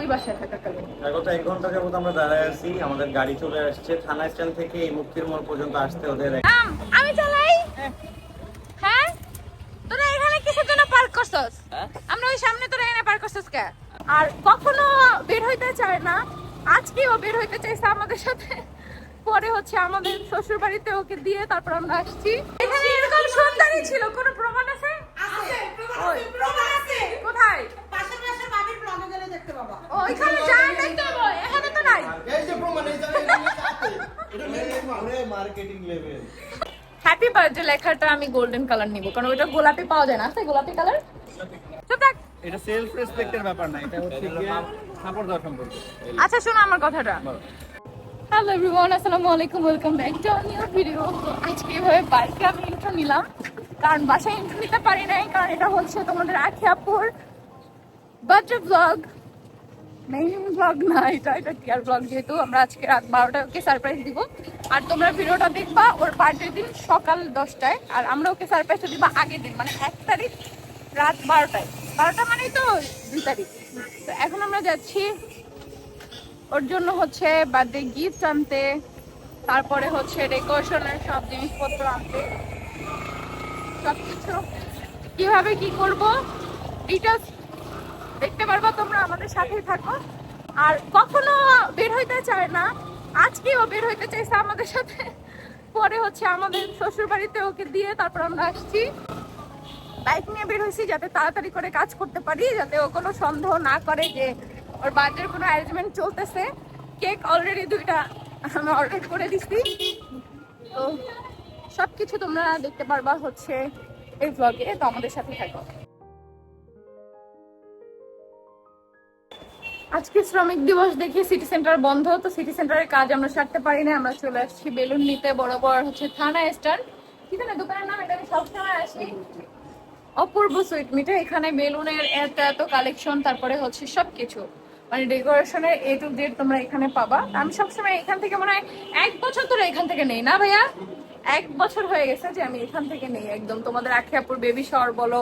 ওই বাসায় থাকাকালীন। গত এক ঘণ্টা যাবত আমরা দাঁড়ায় আছি আমাদের গাড়ি চলে আসছে থানা স্ট্যান্ড থেকে এই মুক্তির মোড় পর্যন্ত আসতে ওদের আমি চালাই? হ্যাঁ। তোরা এখানে কিসের জন্য পার্ক করছস? আমরা ওই সামনে তোরা এখানে পার্ক করছস কে? আর কখনো বের হইতে চায় না। আজকেও বের হইতে চাইছে আমাদের সাথে। পরে হচ্ছে আমাদের শ্বশুর বাড়িতে ওকে দিয়ে তারপর আমরা আসছি। এখানে এরকম সুন্দরই ছিল কোনো প্রমাণ আছে? আছে, প্রমাণ ওই। আছে, প্রমাণ আছে। কোথায় পাশের পাশের বাড়ির ব্লগে গেলে দেখতে পাবা। ও দেখতে হবে এখানে তো নাই। এই যে প্রমাণ এই জায়গায় এটা মানে মার্কেটিং লেভেল হ্যাপি বার্থডে লেখাটা আমি গোল্ডেন কালার নিব কারণ ওটা গোলাপি পাওয়া যায় না। আছে গোলাপি কালার এটা সেলফ রেসপেক্টের ব্যাপার না এটা হচ্ছে সাপোর্ট দেওয়ার সম্পর্ক। আচ্ছা শোনো আমার কথাটা। হ্যালো এভরিওয়ান আসসালামু আলাইকুম welcome back to our new video আজকে এভাবে বাইকে আমি ইন্ট্রো নিলাম কারণ বাসায় ইন্ট্রো নিতে পারি নাই কারণ এটা হচ্ছে তোমাদের আখি আপুর বার্থডে ব্লগ মেইন ব্লগ না এটা এটা কেয়ার ব্লগ যেহেতু আমরা আজকে রাত বারোটায় ওকে সারপ্রাইজ দিব। আর তোমরা ভিডিওটা দেখবা, ওর বার্থডে দিন সকাল দশটায়, আর আমরা ওকে সারপ্রাইজটা দিবা আগের দিন মানে এক তারিখ রাত বারোটায়। বারোটা মানেই তো দুই তারিখ। তো এখন আমরা যাচ্ছি, ওর জন্য হচ্ছে বার্থডে গিফট আনতে, তারপরে হচ্ছে ডেকোরেশনের সব জিনিসপত্র আনতে। সবকিছু। কীভাবে কি করব? ডিটেলস দেখতে পারবা, তোমরা আমাদের সাথেই থাকো। আর কখনো বের হইতে চায় না। আজকেও বের হইতে চাইছে আমাদের সাথে। পরে হচ্ছে আমাদের শ্বশুর বাড়িতে ওকে দিয়ে তারপর আমরা আসছি। বাইক নিয়ে বের হয়েছি যাতে তাড়াতাড়ি করে কাজ করতে পারি, যাতে ও কোনো সন্দেহ না করে যে ওর বার্থডের কোনো অ্যারেঞ্জমেন্ট চলতেছে। কেক অলরেডি দুইটা আমি অর্ডার করে দিছি। তো সব কিছু তোমরা দেখতে পারবা হচ্ছে এই ব্লগে তো আমাদের সাথে থাকো। আজকে শ্রমিক দিবস দেখে সিটি সেন্টার বন্ধ, তো সিটি সেন্টারের কাজ আমরা সারতে পারি না, আমরা চলে আসছি বেলুন নিতে, বড় হচ্ছে থানা স্ট্যান্ড কি জানে, দোকানের নাম এটা আমি সবসময় আসি। অপূর্ব সুইট মিটে এখানে বেলুনের এত এত কালেকশন তারপরে হচ্ছে সবকিছু। মানে ডেকোরেশনের এ টু জেড তোমরা এখানে পাবা। আমি সবসময় এখান থেকে মনে হয় এক বছর ধরে এখান থেকে নেই, না ভাইয়া? এক বছর হয়ে গেছে যে আমি এখান থেকে নেই একদম। তোমাদের আখিয়াপুর বেবি শহর বলো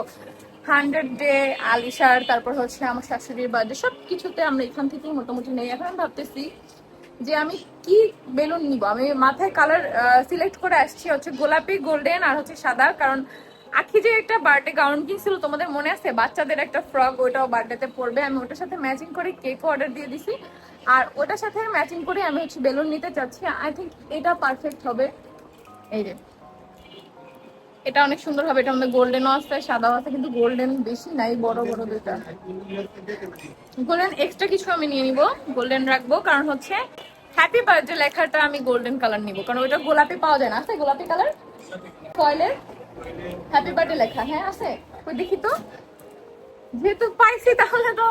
হান্ড্রেড ডে আলিশার, তারপর হচ্ছে আমার শাশুড়ির বার্থডে সব কিছুতে আমরা এখান থেকেই মোটামুটি নেই। এখন ভাবতেছি যে আমি কি বেলুন নিব? আমি মাথায় কালার সিলেক্ট করে আসছি হচ্ছে গোলাপি গোল্ডেন আর হচ্ছে সাদা, কারণ আখি যে একটা বার্থডে গাউন কিনছিল, তোমাদের মনে আছে? বাচ্চাদের একটা ফ্রক ওটাও বার্থডেতে পরবে। আমি ওটার সাথে ম্যাচিং করে কেকও অর্ডার দিয়ে দিছি। আর ওটার সাথে ম্যাচিং করে আমি হচ্ছে বেলুন নিতে চাচ্ছি। আই থিঙ্ক এটা পারফেক্ট হবে। এই যে। এটা অনেক সুন্দর হবে, এটা আমাদের গোল্ডেনও আছে, সাদাও আছে, কিন্তু গোল্ডেন বেশি নাই, বড় বড় দুইটা। গোল্ডেন এক্সট্রা কিছু আমি নিয়ে নিব গোল্ডেন রাখব, কারণ হচ্ছে হ্যাপি বার্থডে লেখাটা আমি গোল্ডেন কালার নিব, কারণ ওইটা গোলাপি পাওয়া যায় না, আছে গোলাপি কালার ফয়েলের হ্যাপি বার্থডে লেখা হ্যাঁ আছে। ওই দেখি তো। যেহেতু পাইছি, তাহলে তো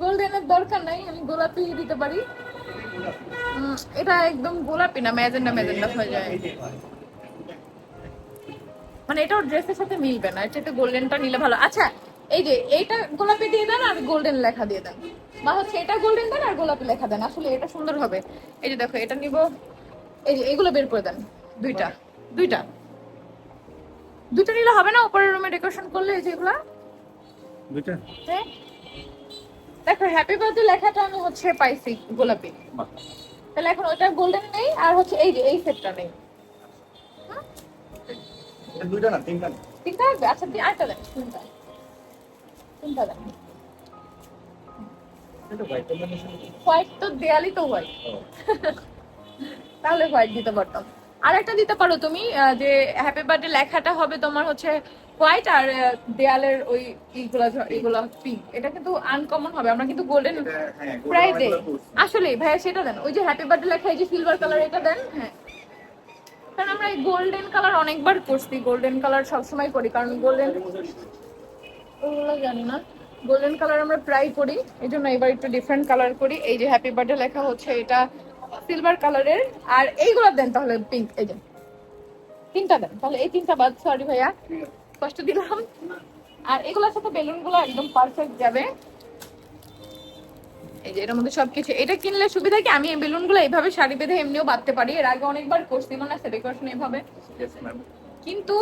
গোল্ডেনের দরকার নাই, আমি গোলাপি দিতে পারি। এটা একদম গোলাপি না, ম্যাজেন্ডা ম্যাজেন্ডা হয়ে যায়। মানে এটা ওর ড্রেসের সাথে মিলবে না এটা গোল্ডেনটা নিলে ভালো। আচ্ছা এই যে এইটা গোলাপি দিয়ে দেন আর গোল্ডেন লেখা দিয়ে দেন। বা হচ্ছে এটা গোল্ডেন দেন আর গোলাপি লেখা দেন আসলে এটা সুন্দর হবে। এই যে দেখো এটা নিব এই যে এগুলো বের করে দেন দুইটা দুইটা। দুইটা নিলে হবে না উপরের রুমে ডেকোরেশন করলে এই যেগুলা দুইটা? হ্যাঁ। দেখো হ্যাপি বার্থডে লেখাটা আমি হচ্ছে পাইছি গোলাপি। তাহলে এখন ওটা গোল্ডেন নেই আর হচ্ছে এই যে এই সেটটা নেই। দুইটা না তিনটা তিনটা আসবে আচ্ছা আরেকটা দেন তিনটা। তিনটা কম্বিনেশন হোয়াইট তো দেয়ালই তো হোয়াইট তাহলে হোয়াইট দিতে পারতাম। আর একটা দিতে পারো তুমি যে হ্যাপি বার্থডে লেখাটা হবে তোমার হচ্ছে হোয়াইট আর দেয়ালের ওই এইগুলা ঝ- এইগুলা পিঙ্ক এটা কিন্তু আনকমন হবে। আমরা কিন্তু গোল্ডেন হ্যাঁ প্রায় দেই। আসলে ভাইয়া সেটা দেন। ওই যে হ্যাপি বার্থডে লেখা এই যে সিলভার কালার এটা দেন। হ্যাঁ। কারণ আমরা এই গোল্ডেন কালার অনেকবার করছি গোল্ডেন কালার সবসময় করি কারণ গোল্ডেন ওগুলো জানি না। গোল্ডেন কালার আমরা প্রায় করি এই জন্য এবার একটু ডিফারেন্ট কালার করি। এই যে হ্যাপি বার্থডে লেখা হচ্ছে, এটা সিলভার কালারের আর এইগুলো দেন তাহলে পিঙ্ক এই যে। তিনটা দেন, তাহলে এই তিনটা বাদ সরি ভাইয়া, কষ্ট দিলাম। আর এগুলোর সাথে বেলুনগুলো একদম পারফেক্ট যাবে। এই যে এর মধ্যে সবকিছু এটা কিনলে সুবিধা কি? আমি এই বেলুনগুলো এইভাবে শাড়ি বেঁধে এমনিও বাঁধতে পারি। এর আগে অনেকবার করছি মনে আছে ডেকোরেশন এইভাবে কিন্তু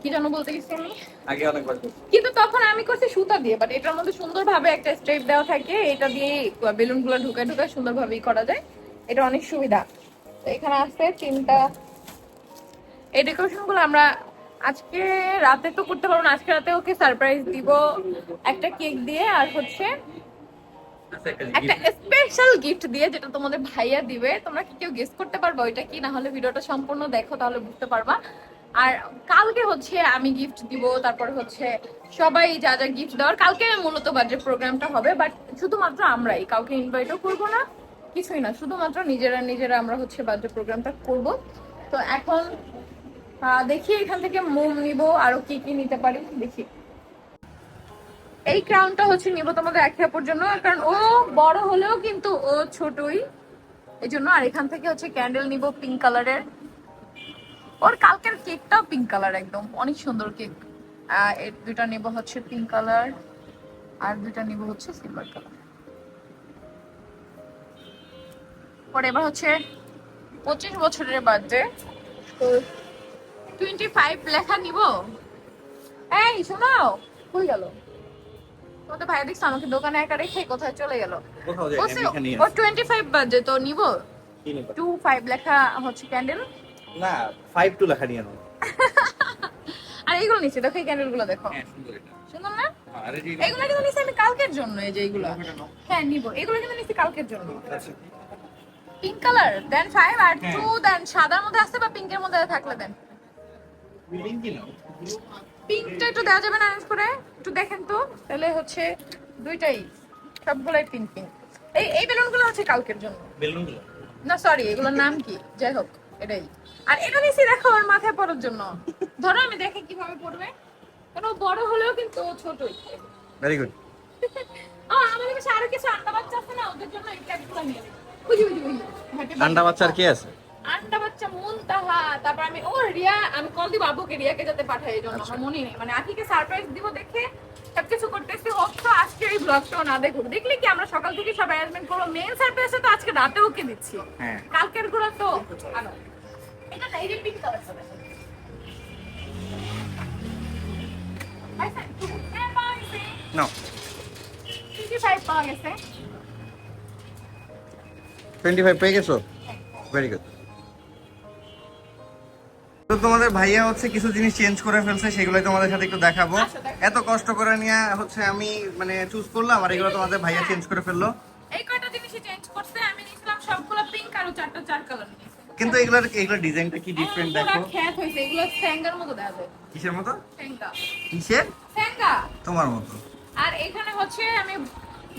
কি যেন বলতে গেছি আমি? আগে অনেকবার। কিন্তু তখন আমি করছি সুতা দিয়ে বাট এটার মধ্যে সুন্দরভাবে একটা স্টেপ দেওয়া থাকে এটা দিয়ে বেলুনগুলো ঢুকে ঢুকে সুন্দরভাবেই করা যায়। এটা অনেক সুবিধা। তো এখানে আছে তিনটা এই ডেকোরেশনগুলো আমরা আজকে রাতে তো করতে পারব না আজকে রাতে ওকে সারপ্রাইজ দিব একটা কেক দিয়ে আর হচ্ছে একটা স্পেশাল গিফট দিয়ে যেটা তোমাদের ভাইয়া দিবে তোমরা কি কেউ গেস করতে পারবে ওইটা কি? না হলে ভিডিওটা সম্পূর্ণ দেখো তাহলে বুঝতে পারবা। আর কালকে হচ্ছে আমি গিফট দিব তারপর হচ্ছে সবাই যা যা গিফট দেওয়ার কালকে মূলত বার্থডে প্রোগ্রামটা হবে বাট শুধুমাত্র আমরাই কাউকে ইনভাইটও করব না কিছুই না শুধুমাত্র নিজেরা নিজেরা আমরা হচ্ছে বার্থডে প্রোগ্রামটা করব। তো এখন দেখি এখান থেকে মোম নিব আরও কি কি নিতে পারি দেখি। এই ক্রাউনটা হচ্ছে নিব তোমাদের এক আপুর জন্য, কারণ ও বড় হলেও কিন্তু ও ছোটই। এই জন্য আর এখান থেকে হচ্ছে ক্যান্ডেল নিব পিঙ্ক কালারের ওর কালকের কেকটাও পিঙ্ক কালার একদম, অনেক সুন্দর কেক এর দুইটা নিব হচ্ছে পিঙ্ক কালার আর দুইটা নিব হচ্ছে সিলভার কালার পরে এবার হচ্ছে পঁচিশ বছরের বার্থডে টোয়েন্টি ফাইভ লেখা নিব? এই, শোনাও কই গেল। তোমাদের ভাই দেখছ আমাকে দোকানে একা রেখে কোথায় চলে গেল? ও টোয়েন্টি ফাইভ বাজে তো নিব? টু ফাইভ লেখা হচ্ছে ক্যান্ডেল না ফাইভ টু লেখা নিয়ে আর এইগুলো নিচ্ছে দেখো এই ক্যান্ডেলগুলো দেখো। হ্যাঁ সুন্দর না? আর এই যে এগুলো কিন্তু নিচ্ছি আমি কালকের জন্য এই যে এইগুলো। হ্যাঁ নিব। এগুলো কিন্তু নিচ্ছি কালকের জন্য। পিঙ্ক কালার দেন ফাইভ আর হ্যাঁ। টু দেন সাদার মধ্যে আসছে বা পিঙ্কের মধ্যে থাকলে দেন পিঙ্কটা একটু দেওয়া যাবে না অ্যারেঞ্জ করে? একটু দেখেন তো। তাহলে হচ্ছে দুইটাই সবগুলাই পিঙ্ক পিঙ্ক এই এই বেলুনগুলো হচ্ছে কালকের জন্য। বেলুনগুলো না সরি এগুলোর নাম কি? যাই হোক এটাই। আর এটা নিচে দেখো ওর মাথায় পড়ার জন্য। ধরো আমি দেখে কীভাবে পড়বে কারণ বড় হলেও কিন্তু ছোটই। ভেরি গুড ও আমাদের কাছে আরও কিছু আন্ডা বাচ্চা আছে না ওদের জন্য এই ক্যাপগুলো নিয়ে নেব। বুঝি বুঝি বুঝি। Happy birthday. ঠান্ডা বাচ্চার কে আছে? আন্ডা বাচ্চা মুনতাহা তারপর আমি ও রিয়া আমি কল দিব আব্বুকে রিয়াকে যাতে পাঠাই এই জন্য আমার মনে নেই। মানে আখিকে সারপ্রাইজ দিব দেখে সবকিছু করতেছি। হোক তো আজকে এই ব্লগটাও না দেখুক। দেখলি কি আমরা সকাল থেকে সব অ্যারেঞ্জমেন্ট করব। মেন সারপ্রাইজটা তো আজকে রাতে ওকে দিচ্ছি। হ্যাঁ। কালকেরগুলো তো। আনো। এটা না এই যে পিঙ্ক দেখো। পাওয়া গেছে। 25 পাওয়া গেছে। টোয়েন্টি ফাইভ পেয়ে গেছো? ভেরি গুড তো তোমাদের ভাইয়া হচ্ছে কিছু জিনিস চেঞ্জ করে ফেলছে সেগুলোই তোমাদের সাথে একটু দেখাবো। আচ্ছা, এত কষ্ট করে নিয়ে হচ্ছে আমি মানে চুজ করলাম আর এগুলো তোমাদের ভাইয়া চেঞ্জ করে ফেলল। এই কয়টা জিনিসই চেঞ্জ করছে? আমি নিয়েছিলাম সবগুলো পিঙ্ক আর চারটা চার কালার কিন্তু এগুলোর এগুলোর ডিজাইনটা কি ডিফারেন্ট দেখো। খ্যাত হয়েছে এগুলো স্যাঙ্গার মতো দেখা যায়। কিসের মতো? স্যাঙ্গা কিসের? স্যাঙ্গা তোমার মতো। আর এখানে হচ্ছে আমি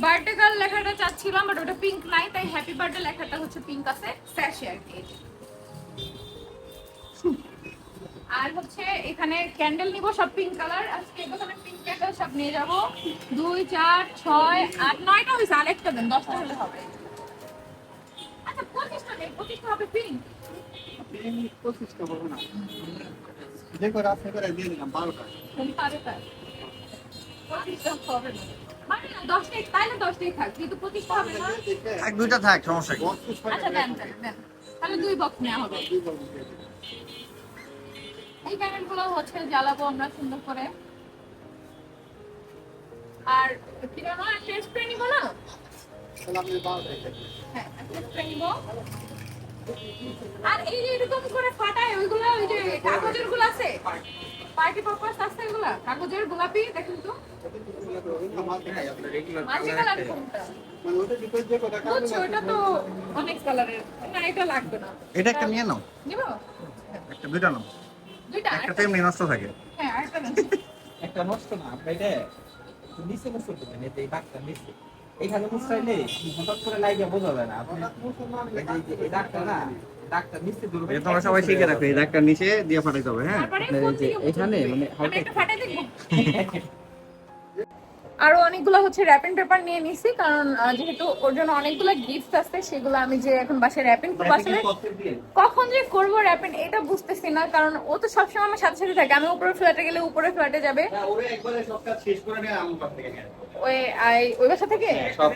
বার্থডে গার্ল লেখাটা চাচ্ছিলাম বাট ওটা পিঙ্ক নাই তাই হ্যাপি বার্থডে লেখাটা হচ্ছে পিঙ্ক আছে স্যাশে আর কি। আর হচ্ছে এখানে ক্যান্ডেল নিব সব পিঙ্ক কালার আজকে দোকানে পিঙ্ক ক্যান্ডেল সব নিয়ে যাব। দুই চার ছয় আট নয়টা হয়েছে আরেকটা দেন দশটা হলে হবে। আচ্ছা পঁচিশটা নেই পঁচিশটা হবে পিঙ্ক যে করে রাস্তা করে দিয়ে দিলাম বারোটা। বারোটা। পঁচিশটা হবে না। মানে না থাক না। দুইটা থাক সমস্যা কি? দশ পিস আচ্ছা দেন দেন দেন। তাহলে দুই বক্স নেওয়া হবে। এই হচ্ছে জ্বালাবো আমরা সুন্দর করে। আর কি জানো একটা স্প্রে নিবো না? হ্যাঁ একটা স্প্রে নিবো। আর এই যে এরকম করে ফাটায় ওইগুলো ওই যে কাগজেরগুলো আছে? পার্টি পারপাস আছে এগুলা? কাগজের গোলাপি দেখুন তো। মাঝে কালার কোনটা? না এটা লাগবে না। এটা একটা নিয়ে নাও। নিবো? একটা দুইটা নাও। দুইটা একটা তো নষ্ট থাকে। হ্যাঁ একটা নষ্ট না এটা নিচে নষ্ট এই নিচে। এখানে মুসাইলে হঠাৎ করে লাইগে বোঝা যায় না আপনি এই দাগটা না দাগটা নিচে দূর তোমরা সবাই শিখে রাখো এই দাগটা নিচে দিয়ে ফাটাইতে হবে হ্যাঁ? এখানে মানে হালকা- ফাটাই দেখব। আরও অনেকগুলো হচ্ছে র্যাপিং পেপার নিয়ে নিছি কারণ যেহেতু ওর জন্য অনেকগুলো গিফট আছে সেগুলো আমি যে এখন বাসায় র্যাপিং করব আসলে কখন যে করব র্যাপিং এটা বুঝতেছি না কারণ ও তো সবসময় আমার সাথে সাথে থাকে। আমি উপরে ফ্ল্যাটে গেলে উপরে ফ্ল্যাটে যাবে। ওরে একবারে সব কাজ শেষ করে নিয়ে আমার কাছ থেকে নিয়ে ওই আই- ওই বাসা থেকে? সব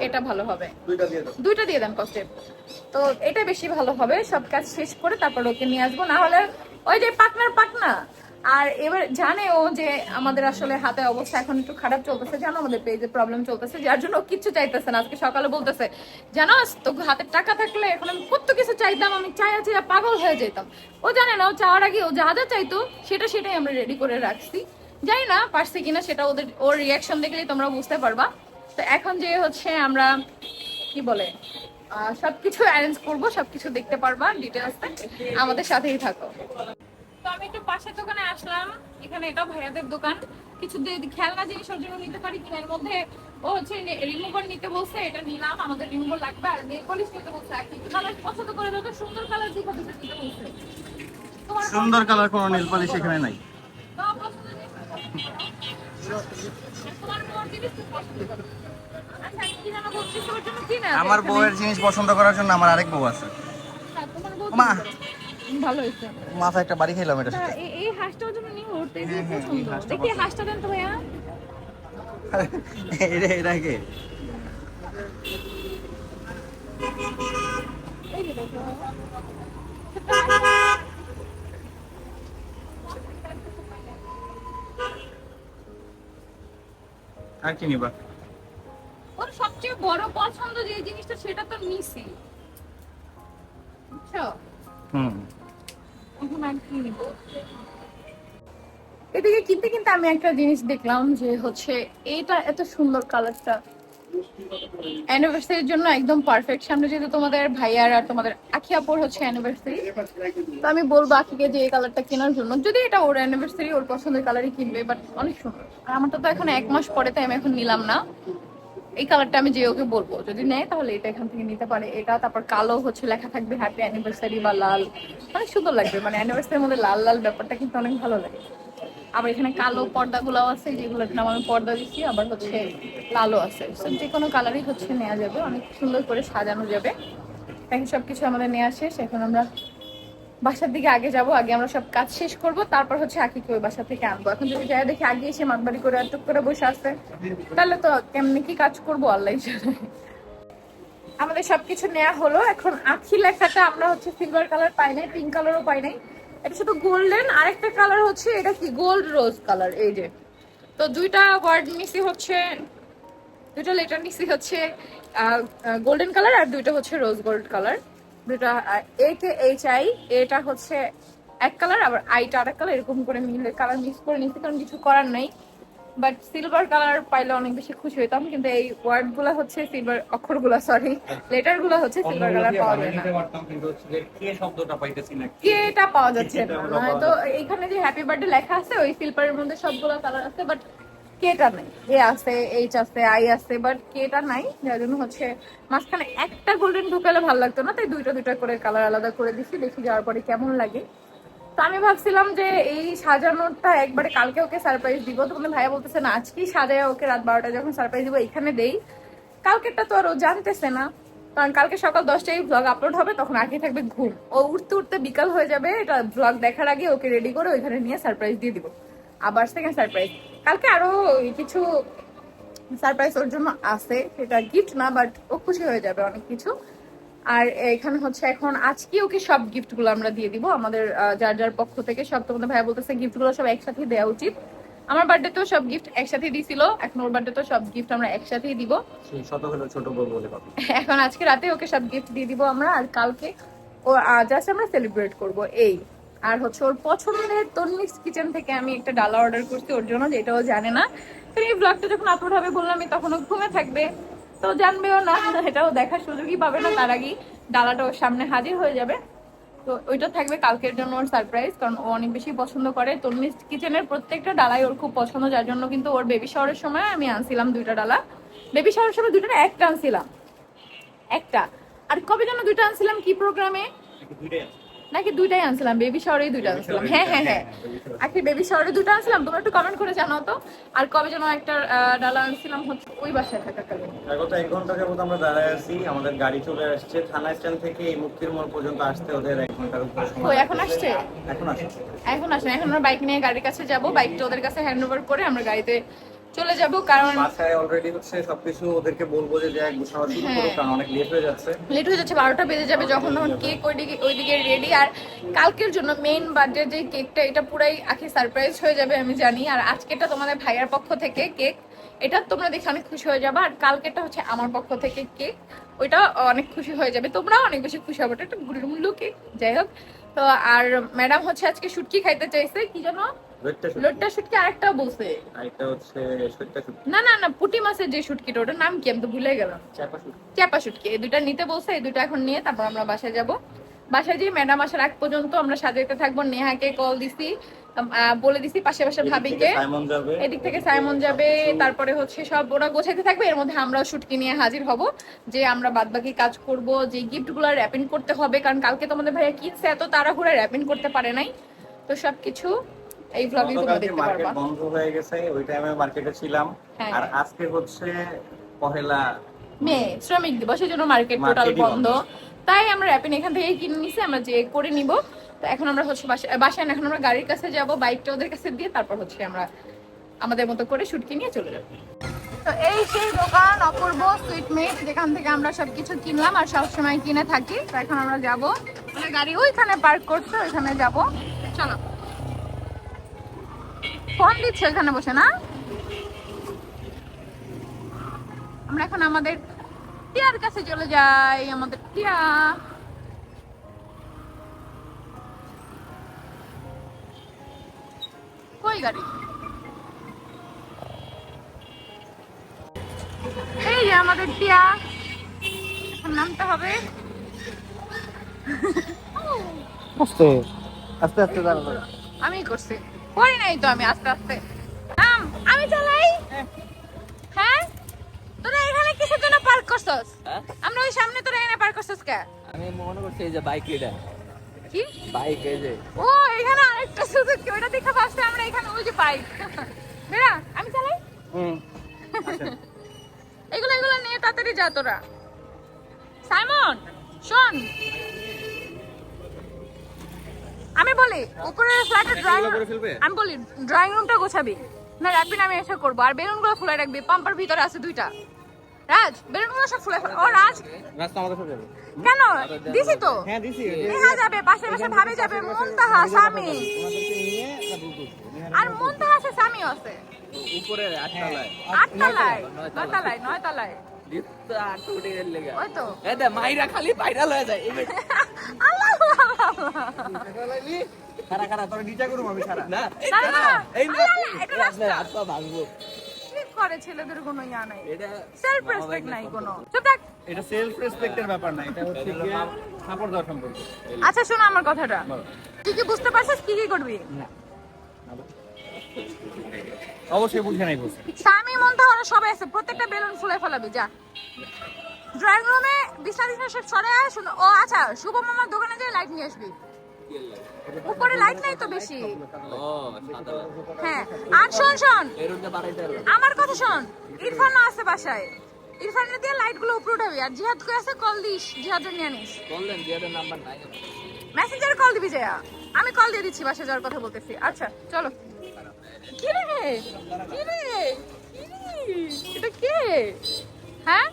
এটা ভালো হবে। দুইটা দিয়ে দাও। দুইটা দিয়ে দেন কষ্টে তো এটা বেশি ভালো হবে সব কাজ শেষ করে তারপর ওকে নিয়ে আসব। না হলে ওই যে পাকনার পাকনা আর এবার জানে ও যে আমাদের আসলে হাতে অবস্থা এখন একটু খারাপ চলতেছে, জানো? আমাদের পেজে প্রবলেম চলতেছে, যার জন্য ও কিচ্ছু চাইতেছে না। আজকে সকালে বলতেছে, জানো তো হাতে টাকা থাকলে এখন আমি কত কিছু চাইতাম, আমি চাই আছি পাগল হয়ে যেতাম। ও জানে না, ও চাওয়ার আগে ও যা যা চাইতো, সেটা সেটাই আমরা রেডি করে রাখছি। জানি না, পারছে কিনা সেটা ওদের, ওর রিয়াকশন দেখলেই তোমরা বুঝতে পারবা। তো এখন যে হচ্ছে আমরা, কি বলে সবকিছু অ্যারেঞ্জ করব, সবকিছু দেখতে পারবা ডিটেলস আমাদের সাথেই থাকো। তো আমি একটু পাশের দোকানে আসলাম। এখানে এটা ভাইয়াদের দোকান। কিছু খেলনা জিনিস ওর জন্য নিতে পারি কিনা? এর মধ্যে ও হচ্ছে রিমুভার নিতে বলছে এটা নিলাম আমাদের রিমুভার লাগবে আর নেল পলিশ নিতে বলছে আর কি কালার পছন্দ করে দাও সুন্দর কালার দিকে দিতে বলছে। সুন্দর কালার কোনো নেল পলিশ এখানে নাই। আচ্ছা, আমার বউয়ের জিনিস পছন্দ করার জন্য আমার আরেক বউ আছে। বউ মা। ভালো হয়েছে। মাথা একটা বাড়ি খাইলাম এটা এই- হাঁসটাও জন্য নিয়ে উঠতে হ্যাঁ, হ্যাঁ, পছন্দ দেখি। হাঁসটা দেন তো ভাইয়া। এটা এটা কে আর কি নিবা? ওর সবচেয়ে বড় পছন্দ যে জিনিসটা সেটা তো নিছি বুঝছ? হুম। এদিকে কিনতে কিনতে আমি একটা জিনিস দেখলাম যে হচ্ছে এইটা এত সুন্দর কালারটা। অ্যানিভার্সারির জন্য একদম পারফেক্ট সামনে যেহেতু তোমাদের ভাইয়ার আর তোমাদের আখি আপুর হচ্ছে অ্যানিভার্সারি তো আমি বলব আখিকে যে এই কালারটা কেনার জন্য। যদি এটা ওর অ্যানিভার্সারি ওর পছন্দের কালারই কিনবে বাট অনেক সুন্দর। আর আমারটা তো এখন এক মাস পরে, তাই আমি এখন নিলাম না। এই কালারটা আমি যে ওকে বলব। যদি নেয় তাহলে এটা এখান থেকে নিতে পারে। এটা, তারপর কালো হচ্ছে, লেখা থাকবে হ্যাপি অ্যানিভার্সারি বা লাল অনেক সুন্দর লাগবে মানে অ্যানিভার্সারির মধ্যে লাল লাল ব্যাপারটা কিন্তু অনেক ভালো লাগে। আবার এখানে কালো পর্দাগুলোও আছে যেগুলোর নাম আমি পর্দা দিচ্ছি আবার হচ্ছে লালও আছে। যে কোনো কালারই হচ্ছে নেওয়া যাবে, অনেক সুন্দর করে সাজানো যাবে। এখন সবকিছু আমাদের নেওয়া শেষ। এখন আমরা বাসার দিকে আগে যাব, আগে আমরা সব কাজ শেষ করব, তারপর হচ্ছে আকিকে ওই বাসা থেকে আনব। এখন যদি যাই দেখি আগে এসে মাতবাড়ি করে টুক করে বসে আছে, তাহলে তো কেমনি কি কাজ করব জানে। আমাদের সবকিছু নেওয়া হলো, এখন আখি লেখাটা আমরা হচ্ছে সিলভার কালার পাই নাই পিঙ্ক কালারও পাই নাই। এটা শুধু গোল্ডেন আরেকটা কালার হচ্ছে এটা কি? গোল্ড রোজ কালার এই যে। তো দুইটা ওয়ার্ড নিছি হচ্ছে, দুইটা লেটার নিছি হচ্ছে গোল্ডেন কালার আর দুইটা হচ্ছে রোজ গোল্ড কালার দুইটা এ কে এইচ আই এটা হচ্ছে এক কালার আবার আইটা আরেক কালার এরকম করে মিলে কালার মিক্স করে নিছি কারণ কিছু করার নাই। বাট সিলভার কালার পাইলে অনেক বেশি খুশি হইতাম কিন্তু এই ওয়ার্ডগুলা হচ্ছে সিলভার অক্ষরগুলা সরি লেটারগুলা হচ্ছে সিলভার কালার পাওয়া যায় না। কে শব্দটা পাইতেছি না কে এটা পাওয়া যাচ্ছে না। তো এইখানে যে হ্যাপি বার্থডে লেখা আছে ওই সিলভারের মধ্যে সবগুলো কালার আছে বাট কেটা নাই। এ আছে, এইচ আছে, আই আছে বাট কেটা নাই। যার জন্য হচ্ছে মাঝখানে একটা গোল্ডেন ঢুকালে ভালো লাগতো না, তাই দুইটা দুইটা করে কালার আলাদা করে দিছি, দেখি যাওয়ার পরে কেমন লাগে। তো আমি ভাবছিলাম যে এই সাজানোটা একবারে কালকে ওকে সারপ্রাইজ দিব। তো মানে ভাইয়া বলতেছে না, আজকেই সাজায় ওকে রাত বারোটা যখন সারপ্রাইজ দিব এখানে দেই। কালকেরটা তো আর ও জানতেছে না, কারণ কালকে সকাল দশটায় ব্লগ আপলোড হবে, তখন আগে থাকবে ঘুম। ও উঠতে উঠতে বিকাল হয়ে যাবে, এটা ব্লগ দেখার আগে ওকে রেডি করে ওইখানে নিয়ে সারপ্রাইজ দিয়ে দিব। আবার সেকেন্ড সারপ্রাইজ কালকে আরও কিছু সারপ্রাইজ ওর জন্য আছে সেটা গিফট না বাট ও খুশি হয়ে যাবে অনেক কিছু। আর এখানে হচ্ছে এখন আজকে ওকে সব গিফটগুলো আমরা দিয়ে দিব। আমাদের যার যার পক্ষ থেকে সব তোমাদের ভাইয়া বলতেছে গিফটগুলো সব একসাথে দেওয়া উচিত। আমার বার্থডে তো সব গিফট একসাথে দিছিল এখন ওর বার্থডে তো সব গিফট আমরা একসাথেই দিব। ছোট বউ বলে এখন আজকে রাতে ওকে সব গিফট দিয়ে দিব আমরা আর কালকে ও জাস্ট আমরা সেলিব্রেট করব এই। আর হচ্ছে ওর পছন্দের তন্মিক্স কিচেন থেকে আমি একটা ডালা অর্ডার করছি, ওর জন্য যেটা ও জানে না। তো এই ব্লগটা যখন আপলোড হবে বললাম তখন ও ঘুমে থাকবে। তো জানবেও না, এটাও দেখার সুযোগই পাবে না, তার আগেই ডালাটা ওর সামনে হাজির হয়ে যাবে। তো ওইটা থাকবে কালকের জন্য ওর সারপ্রাইজ কারণ ও অনেক বেশি পছন্দ করে। তন্মিস কিচেনের প্রত্যেকটা ডালাই ওর খুব পছন্দ, যার জন্য কিন্তু ওর বেবি শাওয়ারের সময় আমি আনছিলাম দুইটা ডালা। বেবি শাওয়ারের সময় দুইটা একটা আনছিলাম। একটা। আর কবে যেন দুইটা আনছিলাম, কি প্রোগ্রামে নাকি দুইটাই আনছিলাম বেবি শাওয়ারেই দুইটা আনছিলাম। হ্যাঁ হ্যাঁ হ্যাঁ। আখি বেবি শাওয়ারে দুটো আনছিলাম তোমরা একটু কমেন্ট করে জানাও তো। আর কবে যেন একটা ডালা আনছিলাম হচ্ছে ওই বাসায় থাকাকালীন গত এক ঘণ্টা যাবত আমরা দাঁড়ায় আছি আমাদের গাড়ি চলে আসছে। থানা স্ট্যান্ড থেকে এই মুক্তির মোড় পর্যন্ত আসতে ওদের এক ঘণ্টার উপর ও সময় এখন আসছে? এখন আসছে। এখন আসেন এখন আমরা বাইক নিয়ে গাড়ির কাছে যাব। বাইকটা ওদের কাছে হ্যান্ড ওভার করে আমরা গাড়িতে চলে যাব কারণ বাসায় অলরেডি হচ্ছে সবকিছু ওদেরকে বলব যে যে গুছানো শুরু করো হ্যাঁ। কারণ অনেক লেট হয়ে যাচ্ছে। লেট হয়ে যাচ্ছে বারোটা বেজে যাবে যখন তখন কেক ওইদিকে ওইদিকে রেডি আর কালকের জন্য মেইন বার্থডে যে কেকটা এটা পুরাই আখি সারপ্রাইজ হয়ে যাবে আমি জানি। আর আজকেটা তোমাদের ভাইয়ার পক্ষ থেকে কেক এটা তোমরা দেখে অনেক খুশি হয়ে যাবে। আর কালকেটা হচ্ছে আমার পক্ষ থেকে কেক ওইটা অনেক খুশি হয়ে যাবে। তোমরাও অনেক বেশি খুশি হবে। এটা একটা গুলমুল্লু কেক যাই হোক। তো আর ম্যাডাম হচ্ছে আজকে শুটকি খাইতে চাইছে। কি জানো? লোটটা শুটকি। আরেকটাও বলছে। আরেকটা হচ্ছে সত্যা শুটকি। না না না পুটি মাছের যে শুটকিটা ওটার নাম কি? আমি তো ভুলে গেলাম। চাপা শুটকি। চাপা শুটকি। এই দুটা নিতে বলছে এই দুটো এখন নিয়ে তারপর আমরা বাসায় যাব। বাসায় যেয়ে ম্যাডাম আসার আগ পর্যন্ত আমরা সাজাইতে থাকব নেহাকে কল দিছি বলে দিছি পাশে পাশে ভাবিকে। এদিক থেকে সাইমন যাবে তারপরে হচ্ছে সব ওরা গোছাইতে থাকবে এর মধ্যে আমরাও শুটকি নিয়ে হাজির হব। যে আমরা বাদ বাকি কাজ করব যে গিফটগুলো র্যাপিং করতে হবে কারণ কালকে তোমাদের ভাইয়া কিনছে এত তাড়াহুড়া র্যাপিং করতে পারে নাই। তো সবকিছু এই ব্লগে তোমরা দেখতে মার্কেট পারবা। বন্ধ হয়ে গেছে ওই টাইমে মার্কেটে ছিলাম। হ্যাঁ। আর আজকে হচ্ছে পহেলা মেয়ে শ্রমিক দিবস এই জন্য মার্কেট টোটাল বন্ধ। তাই আমরা র্যাপিন এখান থেকে কিনে নিছি আমরা যে করে নিব। তো এখন আমরা হচ্ছে বাসায় বাসায় এখন আমরা গাড়ির কাছে যাব বাইকটা ওদের কাছে দিয়ে তারপর হচ্ছে আমরা আমাদের মতো করে শুটকি নিয়ে চলে যাব। তো এই সেই দোকান অপূর্ব সুইট মিট যেখান থেকে আমরা সবকিছু কিনলাম আর সবসময় কিনে থাকি। তো এখন আমরা যাব। মানে গাড়ি ওইখানে পার্ক করছে ওইখানে যাব। চলো। ফোন দিচ্ছে ওইখানে বসে না আমরা এখন আমাদের টিয়ার কাছে চলে যাই আমাদের টিয়া কই গাড়ি এই যে আমাদের টিয়া এখন নামতে হবে আস্তে আস্তে আস্তে দাঁড়ানো আমি করছি করি নাই তো আমি আস্তে আস্তে। আমি চালাই? হ্যাঁ? তোরা এখানে কিসের জন্য পার্ক করছস? আমরা ওই সামনে তোরা এখানে পার্ক করছস কে? আমি মনে করছি এই যে বাইক এটা। কি? বাইক এই যে। ও এখানে আরেকটা সুজুকি ওটা দেখে ভাবছে আমরা এখানে ওই যে বাইক বেড়া আমি চালাই? হুম। এগুলো এগুলো নিয়ে তাড়াতাড়ি যা তোরা। সাইমন শোন। আমি বলি উপরে ফ্ল্যাটের ড্রয়িং আমি বলি ড্রয়িং রুমটা গোছাবি। না র্যাপিন আমি এসে করব। আর বেলুনগুলো ফুলে রাখবি পাম্পার ভিতরে আছে দুইটা। রাজ বেলুনগুলো সব ফুলে ও রাজ! রাস্তা আমাদের সাথে যাবে। কেন? দিছি তো। হ্যাঁ দিছি। নেহা যাবে পাশে পাশে ভাবি যাবে মুনতাহা স্বামী। আর মুনতাহা আছে স্বামীও আছে। উপরে আটতলায়। আটতলায় নয়তলায় নয়তলায়। মাইরা খালি ভাইরাল হয়ে যায়। খারা খারা তোর নিচা আমি না না, আপনার হাত পা ভাঙবো। করে ছেলেদের কোনো ইয়া নাই? এটা সেলফ রেসপেক্ট নাই কোনো। চুপ এটা সেলফ রেসপেক্টের ব্যাপার না এটা হচ্ছে গিয়ে সাপোর্ট দেওয়ার সম্পর্ক। আচ্ছা শোনো আমার কথাটা। তুই কি বুঝতে পারছিস কি কি করবি? অবশ্যই বুঝে নাই বুঝে স্বামী মনটা ওরা সবাই আছে প্রত্যেকটা বেলুন ফুলে ফেলাবি যা। ড্রয়িং রুমে বিছনা বিছনা সব সরে আয় শুনো ও আচ্ছা শুভ মামার দোকানে যাই লাইট নিয়ে আসবি। উপরে লাইট নাই তো বেশি। ও হ্যাঁ আর শোন শোন। আমার কথা শোন ইরফানও আছে বাসায়। ইরফানের দিয়ে লাইটগুলো উপরে উঠাবি আর জিহাদ কই আছে কল দিস জিহাদের নিয়ে নিস বললেন জিয়াদের নাম্বার নাই মেসেঞ্জারে কল দিবি জয়া। আমি কল দিয়ে দিচ্ছি বাসায় যাওয়ার কথা বলতেছি। আচ্ছা চলো। কি রে? কি এটা কে? হ্যাঁ?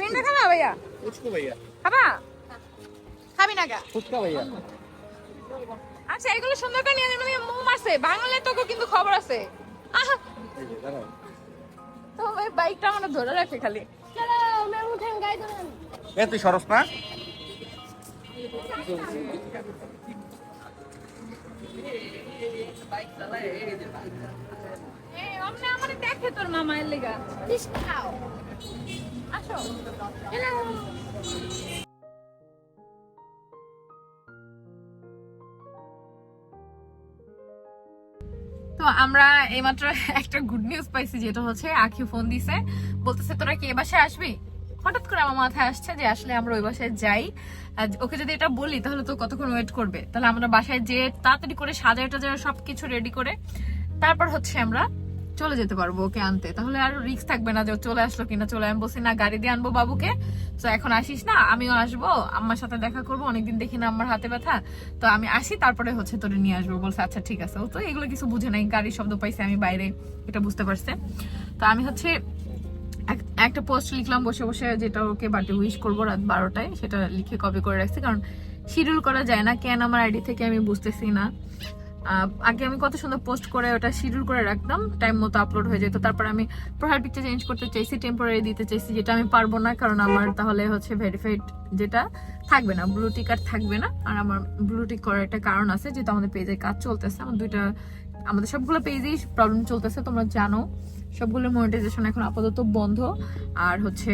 মেন্ডা খাবা ভাইয়া? ফুচকা ভাইয়া। খাবা? খাবি না গা। ফুচকা ভাইয়া। আচ্ছা এগুলো সুন্দর করে নিয়ে যাবেন মোম আছে। বাংলায় তোকে কিন্তু খবর আছে। তো ওই বাইকটা আমার ধরে রাখে খালি। এ তুই সরস না? বাইক চালায় অমনে আমারে দেখে তোর মামা এর লেগা। ইস খাও। আসো। চলো তো আমরা এইমাত্র একটা গুড নিউজ পাইছি যেটা হচ্ছে আখি ফোন দিছে। বলতেছে তোরা কি এ বাসায় আসবি? হঠাৎ করে আমার মাথায় আসছে যে আসলে আমরা ওই বাসায় যাই। আর ওকে যদি এটা বলি তাহলে তো কতক্ষণ ওয়েট করবে? তাহলে আমরা বাসায় যে তাড়াতাড়ি করে সাজায় টাজায় সবকিছু রেডি করে তারপর হচ্ছে আমরা চলে যেতে পারব ওকে আনতে। তাহলে আর রিস্ক থাকবে না যে চলে আসলো কিনা, চলে আমি বলছি, না, গাড়ি দিয়ে আনব বাবুকে। তো এখন আসিস না? আমিও আসব। আম্মার সাথে দেখা করব। অনেকদিন দেখি না আমার হাতে ব্যথা। তো আমি আসি, তারপরে হচ্ছে তোরে নিয়ে আসব। বলছে আচ্ছা ঠিক আছে। ও তো এগুলো কিছু বুঝে নাই, গাড়ির শব্দ পাইছে, আমি বাইরে, এটা বুঝতে পারছে। তো আমি হচ্ছে এক- একটা পোস্ট লিখলাম বসে বসে, যেটা ওকে বার্থডে উইশ করব রাত বারোটায়, সেটা লিখে কপি করে রাখছি। কারণ শিডিউল করা যায় না, কেন আমার আইডি থেকে আমি বুঝতেছি না। আগে আমি কত সুন্দর পোস্ট করে ওটা শিডিউল করে রাখতাম টাইম মতো আপলোড হয়ে যেত। তারপর আমি প্রোফাইল পিকচার চেঞ্জ করতে চাইছি টেম্পোরারি দিতে চাইছি, যেটা আমি পারব না, কারণ আমার তাহলে হচ্ছে ভেরিফাইড যেটা থাকবে না ব্লু টিক আর থাকবে না। আর আমার ব্লু টিক করার একটা কারণ আছে, যেহেতু আমাদের পেজে কাজ চলতেছে, আমার দুইটা, আমাদের সবগুলো পেজেই প্রবলেম চলতেছে, তোমরা জানো। সবগুলো মনিটাইজেশন এখন আপাতত বন্ধ। আর হচ্ছে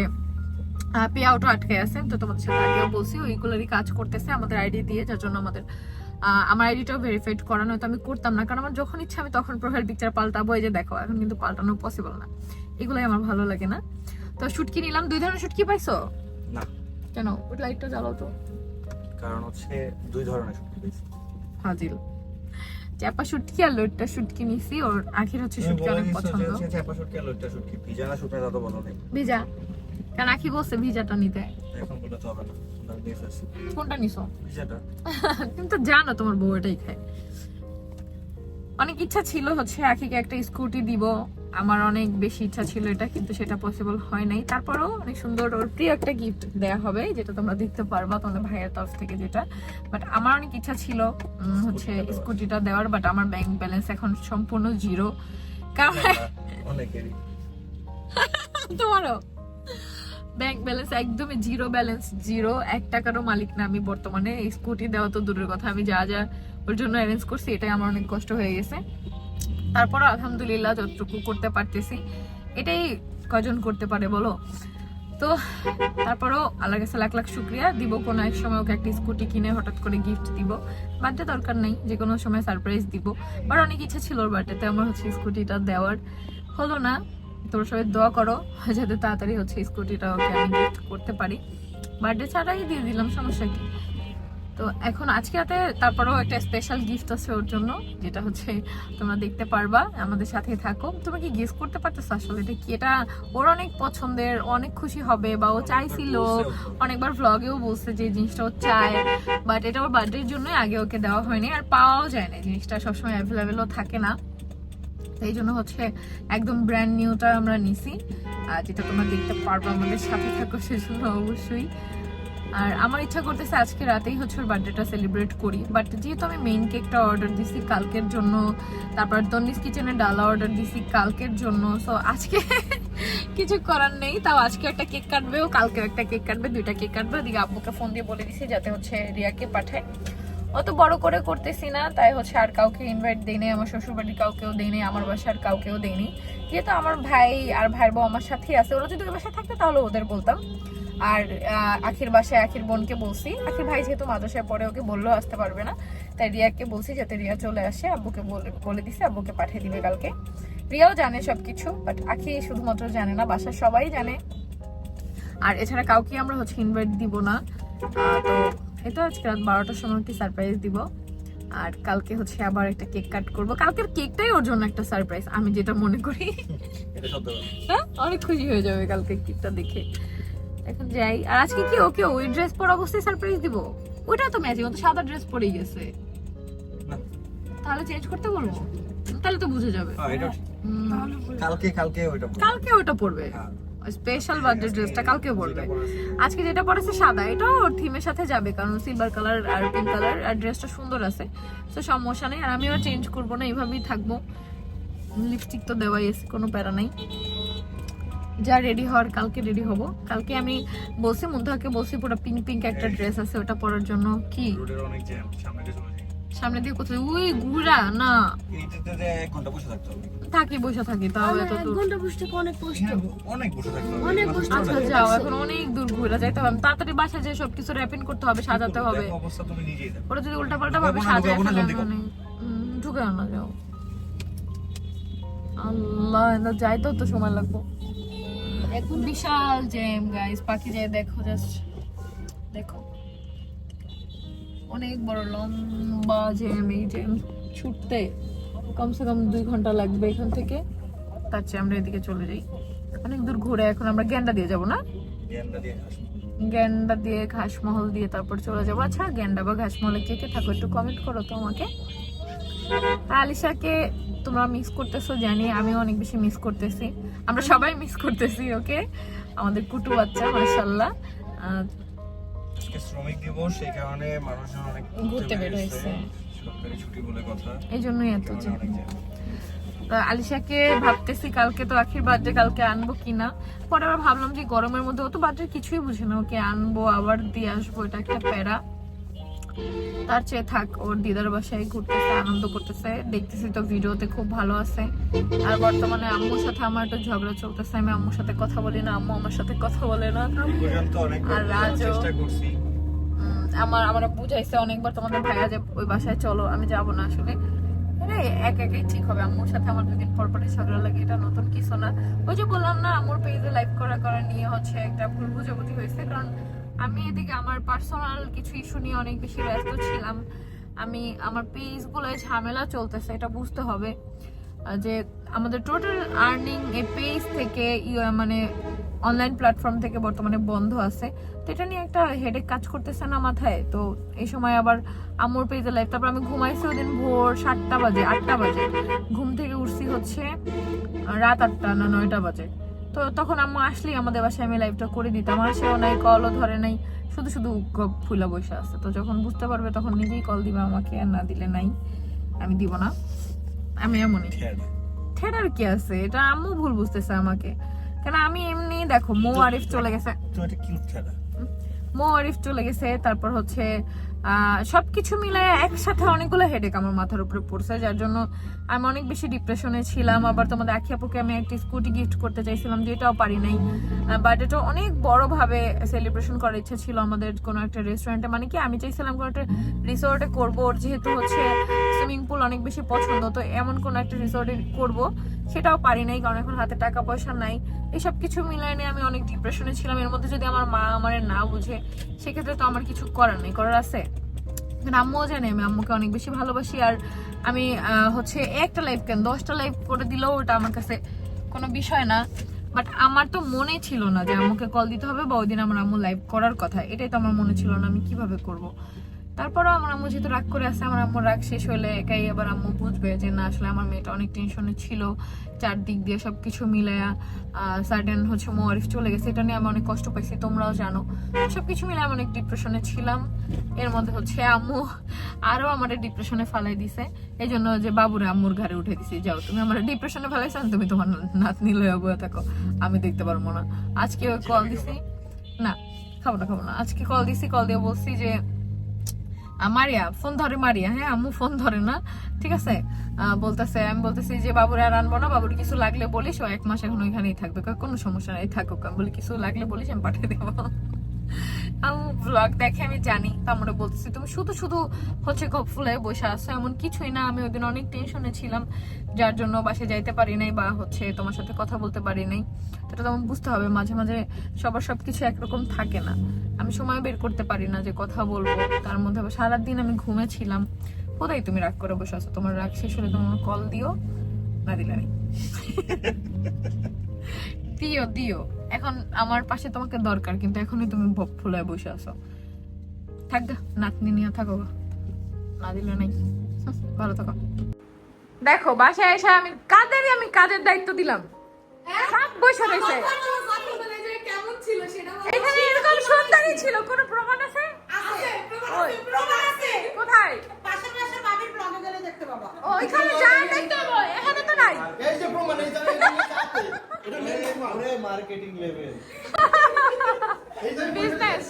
পে আউটও আটকে আছে, তো তোমাদের সাথে আগেও বলছি, ওইগুলোরই কাজ করতেছে আমাদের আইডি দিয়ে, যার জন্য আমাদের আমার আইডিটাও ভেরিফাইড করানো তো আমি করতাম না। কারণ আমার যখন ইচ্ছা আমি তখন প্রোফাইল পিকচার পাল্টাবো। এই যে দেখো এখন কিন্তু পাল্টানো পসিবল না। এগুলোই আমার ভালো লাগে না। তো শুটকি নিলাম। দুই ধরনের শুটকি পাইছো? না। কেন? ওই লাইটটা জ্বালাও তো। কারণ হচ্ছে দুই ধরনের শুটকি পেয়েছি হাজিল চ্যাপা শুটকি আর লোটটা শুটকি নিছি। ওর আখির হচ্ছে শুটকি অনেক পছন্দ। চাপা শুটকি আর লইট্টা শুটকি। ভিজা না শুকনা তা তো বলো নেই। ভিজা। কারণ আখি বলছে ভিজাটা নিতে। এখন বলে তো হবে না। কোনটা নিছো? তুমি তো জানো তোমার বউ এটাই খায়। অনেক ইচ্ছা ছিল হচ্ছে আখিকে একটা স্কুটি দিব। আমার অনেক বেশি ইচ্ছা ছিল এটা কিন্তু সেটা পসিবল হয় নাই। তারপরেও অনেক সুন্দর ওর প্রিয় একটা গিফট দেয়া হবে যেটা তোমরা দেখতে পারবা তোমাদের ভাইয়ের তরফ থেকে যেটা। বাট আমার অনেক ইচ্ছা ছিল হচ্ছে স্কুটিটা দেওয়ার। বাট আমার ব্যাংক ব্যালেন্স এখন সম্পূর্ণ জিরো কারণ অনেকেরই। তোমারও? ব্যাংক ব্যালেন্স একদমই জিরো ব্যালেন্স জিরো এক টাকারও মালিক না। আমি বর্তমানে স্কুটি দেওয়া তো দূরের কথা। আমি যা যা ওর জন্য অ্যারেঞ্জ করছি, এটাই আমার অনেক কষ্ট হয়ে গেছে। তারপরও আলহামদুলিল্লাহ যতটুকু করতে পারতেছি, এটাই কজন করতে পারে বলো? তো তারপরও আল্লাহর কাছে লাখ লাখ শুক্রিয়া। দিব কোনো এক সময় ওকে একটা স্কুটি কিনে, হঠাৎ করে গিফট দিব। বার্থডে দরকার নেই, যে কোনো সময় সারপ্রাইজ দিব। বাট অনেক ইচ্ছা ছিল ওর বার্থডেতে আমার হচ্ছে স্কুটিটা দেওয়ার। হলো না তোমরা সবাই দোয়া করো, যাতে তাড়াতাড়ি হচ্ছে স্কুটিটা ওকে আমি গিফট করতে পারি। বার্থডে ছাড়াই দিয়ে দিলাম, সমস্যা কি? তো এখন আজকে রাতে তারপরেও একটা স্পেশাল গিফট আছে ওর জন্য, যেটা হচ্ছে তোমরা দেখতে পারবা, আমাদের সাথে থাকো। তুমি কি গেস করতে পারতেছো আসলে এটা কি? এটা ওর অনেক পছন্দের, অনেক খুশি হবে বা ও চাইছিল। অনেকবার ভ্লগেও বলছে যে জিনিসটা ও চায় বাট এটা ওর বার্থডের জন্যই আগে ওকে দেওয়া হয়নি। আর পাওয়াও যায় না জিনিসটা সবসময় অ্যাভেলেবেলও থাকে না। এই জন্য হচ্ছে একদম ব্র্যান্ড নিউটা আমরা নিছি। আর যেটা তোমরা দেখতে পারব আমাদের সাথে থাকো সেজন্য অবশ্যই। আর আমার ইচ্ছা করতেছে আজকে রাতেই হচ্ছে ওর বার্থডেটা সেলিব্রেট করি। বাট যেহেতু আমি মেইন কেকটা অর্ডার দিছি কালকের জন্য, তারপর তন্নিস কিচেনে ডালা অর্ডার দিছি কালকের জন্য সো আজকে কিছু করার নেই। তাও আজকে একটা কেক কাটবে, ও কালকে একটা কেক কাটবে, দুইটা কেক কাটবে। ওদিকে আব্বুকে ফোন দিয়ে বলে দিছি যাতে হচ্ছে রিয়াকে পাঠায়। অত বড় করে করতেছি না, তাই হচ্ছে আর কাউকে ইনভাইট দেইনি আমার শ্বশুর বাড়ির কাউকেও দেইনি আমার বাসার কাউকেও দেইনি যেহেতু আমার ভাই আর ভাইয়ের বউ আমার সাথেই আছে, ওরা যদি ওই বাসায় থাকতো তাহলে ওদের বলতাম। আর আখির বাসায় আখির বোনকে বলছি। আখির ভাই যেহেতু মাদ্রাসায় পড়ে, ওকে বললেও আসতে পারবে না। তাই রিয়াকে বলছি যাতে রিয়া চলে আসে, আব্বুকে বলে দিছে, আব্বুকে পাঠিয়ে দিবে কালকে। রিয়াও জানে সব কিছু বাট আখি শুধুমাত্র জানে না, বাসার সবাই জানে। আর এছাড়া কাউকে আমরা হচ্ছে ইনভাইট দিব না। আহ, তো এটা আজকে রাত বারোটার সময় একটি সারপ্রাইজ দিব। আর কালকে হচ্ছে আবার একটা কেক কাট করব। কালকের কেকটাই ওর জন্য একটা সারপ্রাইজ আমি যেটা মনে করি। হ্যাঁ? অনেক খুশি হয়ে যাবে কালকে কেকটা দেখে। এখন যাই। আর আজকে কি ওকে ওই ড্রেস পরা অবস্থায় সারপ্রাইজ দিব? ওইটা তো ম্যাচিং ও তো সাদা ড্রেস পরেই গেছে। তাহলে চেঞ্জ করতে বলব? তাহলে তো বুঝে যাবে। হ্যাঁ, কালকে কালকে ওইটা কালকে ওটা পরবে? হ্যাঁ। স্পেশাল বার্থডে ড্রেসটা কালকে পরবে। আজকে যেটা পরেছে সাদা এটাও ওর থিমের সাথে যাবে কারণ সিলভার কালার আর পিঙ্ক কালার আর ড্রেসটা সুন্দর আছে। তো সমস্যা নেই আর আমি আমিও চেঞ্জ করব না এইভাবেই থাকব। লিপস্টিক তো দেওয়াই আছে কোনো প্যারা নাই। যা রেডি হওয়ার কালকে রেডি হব। কালকে আমি বলছি মুন্তাহাকে বলছি পুরো পিঙ্ক পিঙ্ক একটা ড্রেস আছে ওটা পরার জন্য। কি? সামনে দিয়ে কোথায়? ওই ঘুরা না। এক ঘণ্টা বসে থাকতে হবে। থাকি বসে থাকি তাও এত দূর ঘণ্টা বসতে অনেক কষ্ট। হ্যাঁ, অনেক বসে থাকতে হবে। অনেক মানুষ বসে আচ্ছা যাও এখন অনেক দূর ঘুরে যাইতে হবে। তাড়াতাড়ি বাসায় যে সবকিছু র্যাপিং করতে হবে সাজাতে হবে। অবস্থা তুমি নিজেই দেখো। ওরা যদি উল্টা পাল্টা ভাবে না, সাজায় না, ফেলে। মানে ঢুকে আনা যাও। আল্লাহ না যাইতেও তো সময় লাগবে। এখন বিশাল জ্যাম গাইস পাখি যায় দেখো জাস্ট দেখো। অনেক বড় লম্বা জ্যাম এই জ্যাম ছুটতে। কমসে কম দুই ঘণ্টা লাগবে এখান থেকে। তার চেয়ে আমরা এদিকে চলে যাই। অনেক দূর ঘুরে এখন আমরা গ্যান্ডা দিয়ে যাব না? গ্যান্ডা দিয়ে ঘাসমহল দিয়ে তারপর চলে যাব। আচ্ছা গ্যান্ডা বা ঘাসমহলে কে কে থাকো একটু কমেন্ট করো তো আমাকে আলিশাকে তোমরা মিস করতেছো জানি আমি অনেক বেশি মিস করতেছি। আমরা সবাই মিস করতেছি ওকে আমাদের কুটু বাচ্চা মাশাল্লাহ শ্রমিক দিবস সেই কারণে মানুষজন অনেক ঘুরতে বের হয়েছে। সরকারি ছুটি বলে কথা। এই জন্যই এত কারণে যে। অনেক জ্যাম। তো আলিশাকে ভাবতেছি কালকে তো আখির বার্থডে কালকে আনব কিনা। পরে আবার ভাবলাম যে গরমের মধ্যে ও তো বার্থডে কিছুই বুঝে না। ওকে আনব আবার দিয়ে আসব এটা একটা প্যারা। তার চেয়ে থাক ওর দিদার বাসায় ঘুরতেছে আনন্দ করতেছে। দেখতেছি তো ভিডিওতে খুব ভালো আছে। আর বর্তমানে আম্মুর সাথে আমার একটু ঝগড়া চলতেছে। আমি আম্মুর সাথে কথা বলি না আম্মু আমার সাথে কথা বলে না। আর রাজও- আমার আমার বুঝাইছে অনেকবার তোমাদের ভাইয়া যে ওই বাসায় চলো, আমি যাব না আসলে। আরে এক একাই ঠিক হবে, আম্মুর সাথে আমার দুদিন পর পরে ঝগড়া লাগে, এটা নতুন কিছু না। ওই যে বললাম না, আম্মুর পেজে লাইভ করা করা নিয়ে হচ্ছে একটা ভুল বুঝাবুঝি হয়েছে, কারণ আমি এদিকে আমার পার্সোনাল কিছু ইস্যু নিয়ে অনেক বেশি ব্যস্ত ছিলাম। আমি, আমার পেজ গুলোয় ঝামেলা চলতেছে, এটা বুঝতে হবে। যে আমাদের টোটাল আর্নিং এই পেজ থেকে ইয়ে মানে অনলাইন প্ল্যাটফর্ম থেকে বর্তমানে বন্ধ আছে। তো এটা নিয়ে একটা হেডেক কাজ করতেছে না মাথায়। তো এই সময় আবার আম্মুর পেজে লাইভ তারপর আমি ঘুমাইছি ওদিন ভোর সাতটা বাজে আটটা বাজে। ঘুম থেকে উঠছি হচ্ছে রাত আটটা না নয়টা বাজে। তো তখন আম্মু আসলেই আমাদের বাসায় আমি লাইভটা করে দিতাম। আসেও নাই কলও ধরে নাই শুধু শুধু ফুলা বসে আছে। তো যখন বুঝতে পারবে তখন নিজেই কল দিবে আমাকে আর না দিলে নাই আমি দিব না। আমি এমনই। ঠেরার কি আছে? এটা আম্মু ভুল বুঝতেছে আমাকে। কেন আমি এমনি দেখো মো আরিফ চলে গেছে। মো আরিফ চলে গেছে তারপর হচ্ছে সবকিছু মিলে একসাথে অনেকগুলো হেডেক আমার মাথার উপরে পড়ছে যার জন্য আমি অনেক বেশি ডিপ্রেশনে ছিলাম। আবার তোমাদের আখি আপুকে আমি একটা স্কুটি গিফট করতে চাইছিলাম যেটাও পারি নাই। বাট এটা অনেক বড় ভাবে সেলিব্রেশন করার ইচ্ছা ছিল আমাদের কোনো একটা রেস্টুরেন্টে মানে কি আমি চাইছিলাম কোনো একটা রিসোর্টে করব ওর যেহেতু হচ্ছে সুইমিং পুল অনেক বেশি পছন্দ তো এমন কোনো একটা রিসোর্টে করব। সেটাও পারি নাই, কারণ এখন হাতে টাকা পয়সা নাই। এসব কিছু মিলাই নিয়ে আমি অনেক ডিপ্রেশনে ছিলাম। এর মধ্যে যদি আমার মা আমার না বুঝে, সেক্ষেত্রে তো আমার কিছু করার নেই। করার আছে। আম্মুও জানে, আমি আম্মুকে অনেক বেশি ভালোবাসি। আর আমি হচ্ছে একটা লাইভ কেন, দশটা লাইভ করে দিলেও ওটা আমার কাছে কোনো বিষয় না। বাট আমার তো মনে ছিল না যে আম্মুকে কল দিতে হবে বা ওই দিন আমার আম্মু লাইভ করার কথা। এটাই তো আমার মনে ছিল না আমি কীভাবে করব। তারপরেও আমার আম্মু যেহেতু রাগ করে আছে আমার আম্মুর রাগ শেষ হলে একাই আবার আম্মু বুঝবে যে না আসলে আমার মেয়েটা অনেক টেনশনে ছিল চারদিক দিয়ে সবকিছু মিলায়া সার্টেন হচ্ছে মোয়ারিফ চলে গেছে এটা নিয়ে আমি অনেক কষ্ট পাইছি তোমরাও জানো। সবকিছু মিলে আমি অনেক ডিপ্রেশনে ছিলাম। এর মধ্যে হচ্ছে আম্মু আরও আমার ডিপ্রেশনে ফালাই দিছে। এই জন্য যে বাবুরে আম্মুর ঘরে উঠে দিছি যাও তুমি আমার ডিপ্রেশনে ফেলাইছো তুমি তোমার নাতনি লয়ে বয়ে থাকো আমি দেখতে পারব না। আজকে কল দিছি। না খাব না খাব না। আজকে কল দিছি কল দিয়ে বলছি যে মারিয়া, ফোন ধরে মারিয়া হ্যাঁ আম্মু ফোন ধরে না। ঠিক আছে? বলতেছে, আমি বলতেছি যে, বাবুর আর আনব না, বাবুর কিছু লাগলে বলিস, ও এক মাস এখন ওইখানেই থাকবে। কোনো সমস্যা নাই, থাকুক। আমি বলি, কিছু লাগলে বলিস, আমি পাঠিয়ে দেবো। ব্লগ দেখে আমি জানি তারপরে বলতেছি তুমি শুধু শুধু হচ্ছে গপ বসে আসছো এমন কিছুই না, আমি ওইদিন অনেক টেনশনে ছিলাম, যার জন্য বাসে যাইতে পারি নাই বা হচ্ছে তোমার সাথে কথা বলতে পারি নাই। এটা তোমার বুঝতে হবে, মাঝে মাঝে সবার সবকিছু একরকম থাকে না। আমি সময় বের করতে পারি না যে কথা বলব, তার মধ্যে সারাদিন আমি ঘুমেছিলাম কোথায় তুমি রাগ করে বসে আছো? তোমার রাগ শেষ হলে তোমার কল দিও, না দিলে নেই দিও দিও। এখন আমার পাশে তোমাকে দরকার কিন্তু এখনই তুমি ভোগ ফুলায় বসে আছো। থাক নাতনি নিয়ে থাকো। না দিলে নেই। ভালো থাকো। দেখো বাসায় এসে আমি কাদের আমি কাজের দায়িত্ব দিলাম? সব বসে রয়েছে। এখানে এরকম সুন্দরই ছিল কোনো প্রমাণ আছে। কোথায় পাশে পাশে বাবির ব্লগে গেলে দেখতে পাবা। ও যা দেখতে হবে এখানে তো নাই। এই যে প্রমাণ এই যে এটা এটা নিয়ে মার্কেটিং লেভেল বিজনেস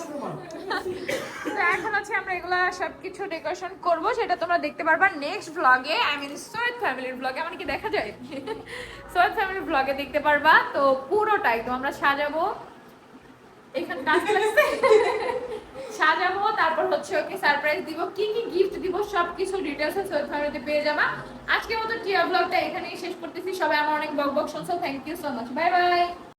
তো এখন হচ্ছে আমরা এগুলা সবকিছু ডেকোরেশন করব সেটা তোমরা দেখতে পারবা নেক্সট ব্লগে আই মিন সৈয়দ ফ্যামিলির ব্লগে আমার কি দেখা যায়? সৈয়দ ফ্যামিলির ব্লগে দেখতে পারবা তো পুরোটাই তো আমরা সাজাবো। এখানে ডান্স লাগছে সাজাবো, তারপর হচ্ছে ওকে সারপ্রাইজ দিব। কি কি গিফট দিব, সবকিছু ডিটেলস সৈয়দ ফ্যামিলিতে পেয়ে যাবা। আজকের মতো টিয়া ব্লগটা এখানেই শেষ করতেছি। সবাই আমার অনেক বক বক শুনছো। Thank you so much bye bye